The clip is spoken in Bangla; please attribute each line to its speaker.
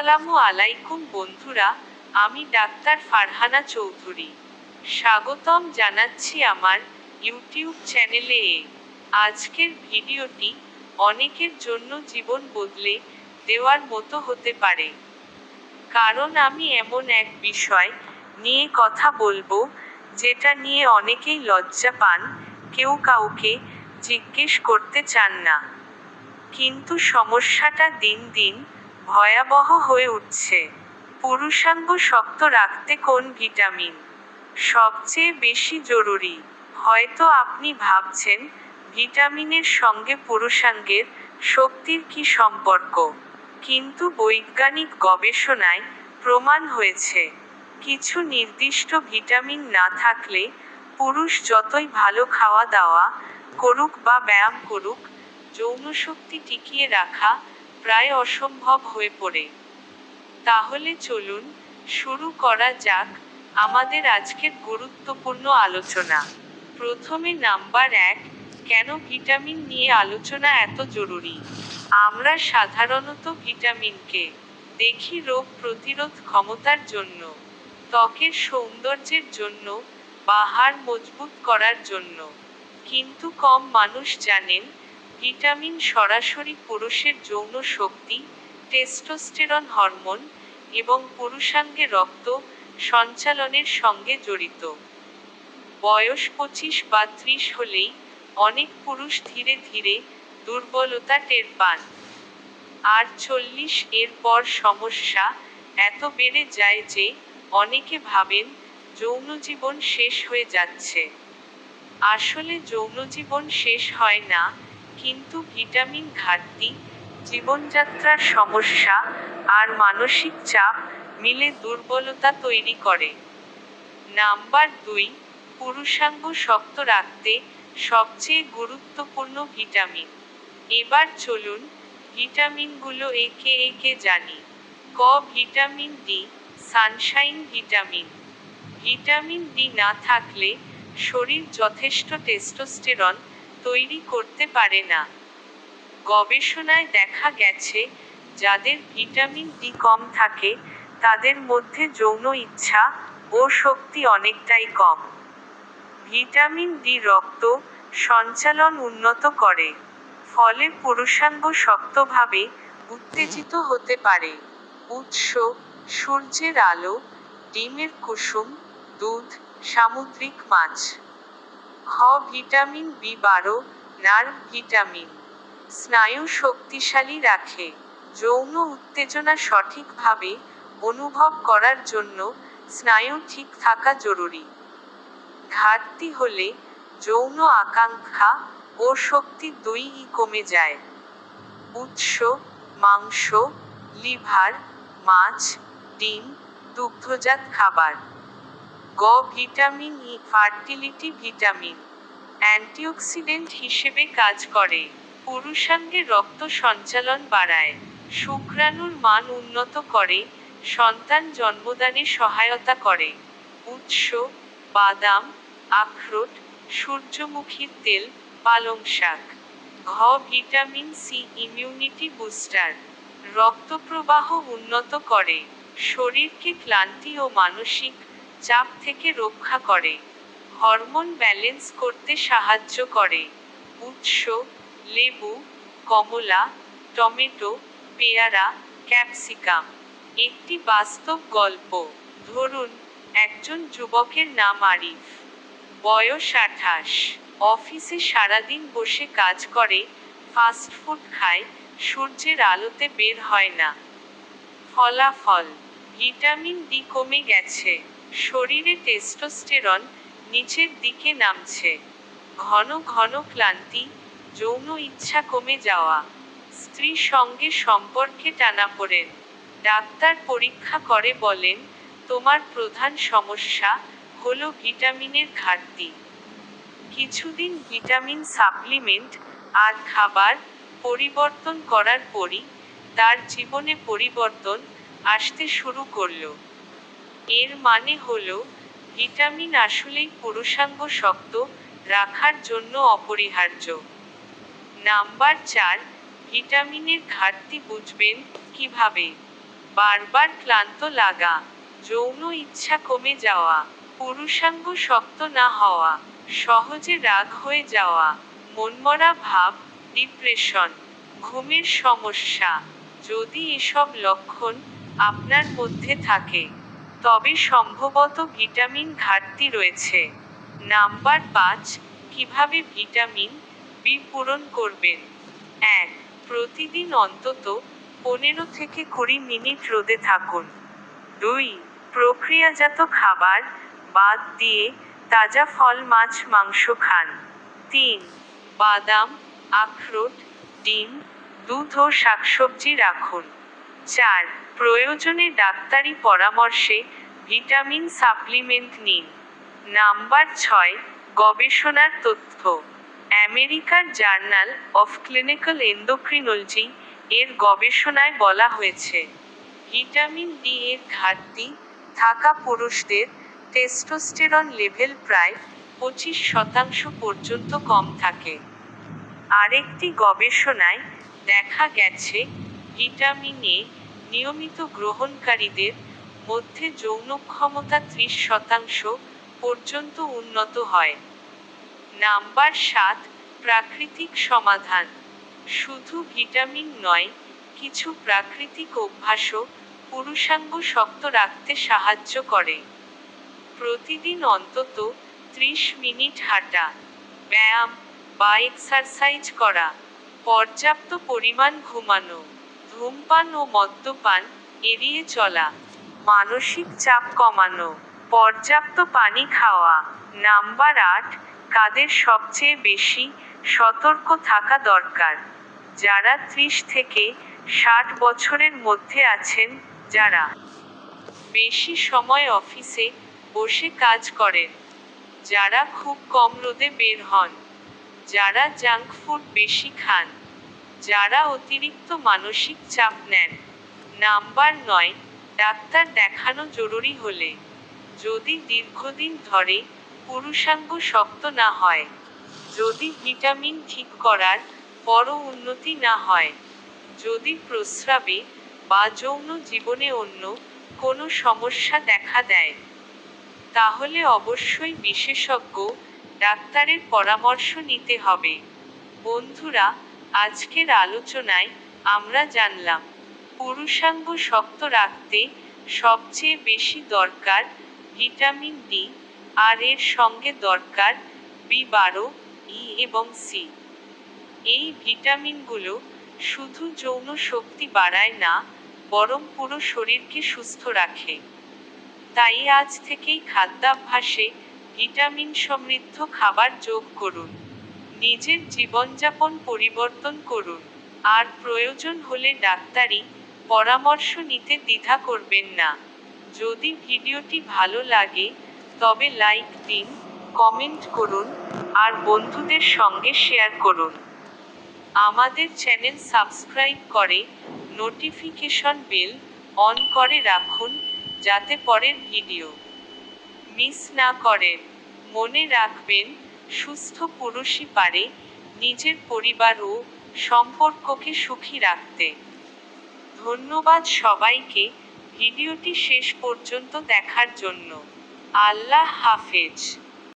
Speaker 1: আসসালামু আলাইকুম বন্ধুরা, আমি ডাক্তার ফারহানা চৌধুরী। স্বাগতম জানাচ্ছি আমার ইউটিউব চ্যানেলে। আজকের ভিডিওটি অনেকের জন্য জীবন বদলে দেওয়ার মতো হতে পারে। কারণ আমি এমন এক বিষয় নিয়ে কথা বলব, যেটা নিয়ে অনেকেই লজ্জা পান, কেউ কাউকে জিজ্ঞেস করতে চান না। কিন্তু সমস্যাটা দিন দিন ভয়াবহ হয়ে উঠছে। পুরুষাঙ্গ শক্ত রাখতে কোন ভিটামিন? সবচেয়ে বেশি জরুরি। হয়তো আপনি ভাবছেন, ভিটামিনের সঙ্গে পুরুষাঙ্গের শক্তির কি সম্পর্ক? কিন্তু বৈজ্ঞানিক গবেষণায় প্রমাণ হয়েছে, কিছু নির্দিষ্ট ভিটামিন না থাকলে পুরুষ যতই ভালো খাওয়া দাওয়া করুক বা ব্যায়াম করুক, যৌনশক্তি টিকিয়ে রাখা প্রায় অসম্ভব হয়ে পড়ে। তাহলে চলুন শুরু করা যাক আমাদের আজকের গুরুত্বপূর্ণ আলোচনা। প্রথমে নাম্বার এক, কেন ভিটামিন নিয়ে আলোচনা এত জরুরি? আমরা সাধারণত ভিটামিনকে দেখি রোগ প্রতিরোধ ক্ষমতার জন্য, ত্বকের সৌন্দর্যের জন্য বা হাড় মজবুত করার জন্য। কিন্তু কম মানুষ জানেন ভিটামিন সরাসরি পুরুষের যৌন শক্তি টেস্টোস্টেরন হরমোন এবং পুরুষাঙ্গে রক্ত সঞ্চালনের সঙ্গে জড়িত। বয়স পঁচিশ বা ত্রিশ হলেই অনেক পুরুষ ধীরে ধীরে দুর্বলতা টের পান। আর চল্লিশ এর পর সমস্যা এত বেড়ে যায় যে অনেকে ভাবেন যৌন জীবন শেষ হয়ে যাচ্ছে। আসলে যৌন জীবন শেষ হয় না কিন্তু ভিটামিন ঘাটতি, জীবনযাত্রার সমস্যা আর মানসিক চাপ মিলে দুর্বলতা তৈরি করে। নাম্বার দুই, পুরুষাঙ্গ শক্ত রাখতে সবচেয়ে গুরুত্বপূর্ণ ভিটামিন। এবার চলুন ভিটামিনগুলো একে একে জানি। ক vitamin D, sunshine vitamin. Vitamin D না থাকলে শরীর যথেষ্ট টেস্টোস্টেরন তৈরি করতে পারে না। গবেষণায় দেখা গেছে, যাদের ভিটামিন ডি কম থাকে, তাদের মধ্যে যৌন ইচ্ছা ও শক্তি অনেকটাই কম। ভিটামিন ডি রক্ত সঞ্চালন উন্নত করে, ফলে পুরুষাঙ্গ শক্তভাবে উত্তেজিত হতে পারে। উৎস, সূর্যের আলো, ডিমের কুসুম, দুধ, সামুদ্রিক মাছ। খ ভিটামিন, বি বারো নার্ভ ভিটামিন। স্নায়ু শক্তিশালী রাখে। যৌন উত্তেজনা সঠিকভাবে অনুভব করার জন্য স্নায়ু ঠিক থাকা জরুরি। ঘাটতি হলে যৌন আকাঙ্ক্ষা ও শক্তি দুইই কমে যায়। উৎস, মাংস, লিভার, মাছ, ডিম, দুগ্ধজাত খাবার। গ vitamin E, fertility vitamin, antioxidant হিসেবে কাজ করে, পুরুষাঙ্গে রক্ত সঞ্চালন বাড়ায়, শুক্রাণুর মান উন্নত করে, সন্তান জন্মদানে সহায়তা করে, উৎস, বাদাম, আখরোট সূর্যমুখীর তেল, পালং শাক, ঘ ভিটামিন সি ইমিউনিটি বুস্টার, রক্তপ্রবাহ উন্নত করে, শরীরকে ক্লান্তি ও মানসিক চাপ থেকে রক্ষা করে, হরমোন ব্যালেন্স করতে সাহায্য করে। উৎস, লেবু, কমলা, টমেটো, পেয়ারা, ক্যাপসিকাম। একটি বাস্তব গল্প। ধরুন, একজন যুবকের নাম আরিফ। বয়স আঠাশ। অফিসে সারাদিন বসে কাজ করে, ফাস্ট ফুড খায়, সূর্যের আলোতে বের হয় না। ফলাফল, ভিটামিন ডি কমে গেছে। শরীরে টেস্টোস্টেরন নিচের দিকে নামছে। ঘন ঘন ক্লান্তি, যৌন ইচ্ছা কমে যাওয়া। স্ত্রী সঙ্গে সম্পর্কে টানাপোড়েন ডাক্তার পরীক্ষা করে বলেন, তোমার প্রধান সমস্যা হলো ভিটামিনের ঘাটতি। কিছুদিন ভিটামিন সাপ্লিমেন্ট আর খাবার পরিবর্তন করার পরই তার জীবনে পরিবর্তন আসতে শুরু করল। এর মানে হল, ভিটামিন আসলেই পুরুষাঙ্গ শক্ত, রাখার জন্য অপরিহার্য। নাম্বার চার, ভিটামিনের ঘাটতি বুঝবেন কীভাবে? বারবার ক্লান্ত লাগা, যৌন ইচ্ছা কমে যাওয়া, পুরুষাঙ্গ শক্ত না হওয়া, সহজে রাগ হয়ে যাওয়া, মনমরা ভাব, ডিপ্রেশন, ঘুমের সমস্যা, যদি এসব লক্ষণ আপনার মধ্যে থাকে। তবে সম্ভবত ভিটামিন ঘাটতি রয়েছে। নাম্বার পাঁচ, কীভাবে ভিটামিন বি পূরণ করবেন? এক, প্রতিদিন অন্তত পনেরো থেকে কুড়ি মিনিট রোদে থাকুন। দুই, প্রক্রিয়াজাত খাবার বাদ দিয়ে তাজা ফল, মাছ, মাংস খান। তিন, বাদাম, আখরোট, ডিম, দুধ ও শাকসবজি রাখুন। চার প্রয়োজনে ডাক্তারি পরামর্শে ভিটামিন সাপ্লিমেন্ট নিন। নাম্বার ছয়, গবেষণার তথ্য। আমেরিকার জার্নাল অফ ক্লিনিক্যাল এন্ডোক্রিনোলজি এর গবেষণায় বলা হয়েছে, ভিটামিন ডি এর ঘাটতি থাকা পুরুষদের টেস্টোস্টেরন লেভেল প্রায় পঁচিশ শতাংশ পর্যন্ত কম থাকে। আরেকটি গবেষণায় দেখা গেছে, ভিটামিন এ নিয়মিত গ্রহণকারীদের মধ্যে যৌন ক্ষমতা ত্রিশ শতাংশ পর্যন্ত উন্নত হয়। নাম্বার সাত, প্রাকৃতিক সমাধান। শুধু ভিটামিন নয়, কিছু প্রাকৃতিক অভ্যাসও পুরুষাঙ্গ শক্ত রাখতে সাহায্য করে। প্রতিদিন অন্তত ত্রিশ মিনিট হাঁটা, ব্যায়াম বা এক্সারসাইজ করা, পর্যাপ্ত পরিমাণ ঘুমানো। ধূমপান ও মদ্যপান এড়িয়ে চলা, মানসিক চাপ কমানো, পর্যাপ্ত পানি খাওয়া, নাম্বার আট, কাদের সবচেয়ে বেশি সতর্ক থাকা দরকার। যারা ত্রিশ থেকে ষাট বছরের মধ্যে আছেন, যারা বেশি সময় অফিসে বসে কাজ করেন, যারা খুব কম রোদে বের হন, যারা জাঙ্ক ফুড বেশি খান যারা অতিরিক্ত মানসিক চাপ নেন, নাম্বার নয়, ডাক্তার দেখানো জরুরি হলে। যদি দীর্ঘদিন ধরে পুরুষাঙ্গ শক্ত না হয়, যদি ভিটামিন ঠিক করার পরও উন্নতি না হয়, যদি প্রস্রাবে বা যৌন জীবনে অন্য কোনো সমস্যা দেখা দেয়, তাহলে অবশ্যই বিশেষজ্ঞ ডাক্তারের পরামর্শ নিতে হবে। বন্ধুরা আজকের আলোচনায় আমরা জানলাম, পুরুষাঙ্গ শক্ত রাখতে সবচেয়ে বেশি দরকার ভিটামিন ডি আর এর সঙ্গে দরকার বি বারো ই এবং সি এই ভিটামিনগুলো শুধু যৌন শক্তি বাড়ায় না, বরং পুরো শরীরকে সুস্থ রাখে। তাই আজ থেকেই খাদ্যাভ্যাসে ভিটামিন সমৃদ্ধ খাবার যোগ করুন। নিজের জীবনযাপন পরিবর্তন করুন। আর প্রয়োজন হলে ডাক্তারি পরামর্শ নিতে দ্বিধা করবেন না। যদি ভিডিওটি ভালো লাগে, তবে লাইক দিন, কমেন্ট করুন, আর বন্ধুদের সঙ্গে শেয়ার করুন। আমাদের চ্যানেল সাবস্ক্রাইব করে নোটিফিকেশন বেল অন করে রাখুন, যাতে পরের ভিডিও মিস না করেন। মনে রাখবেন সুস্থ পুরুষই পারে নিজের পরিবার ও সম্পর্ককে সুখী রাখতে। ধন্যবাদ সবাইকে ভিডিওটি শেষ পর্যন্ত দেখার জন্য। আল্লাহ হাফেজ।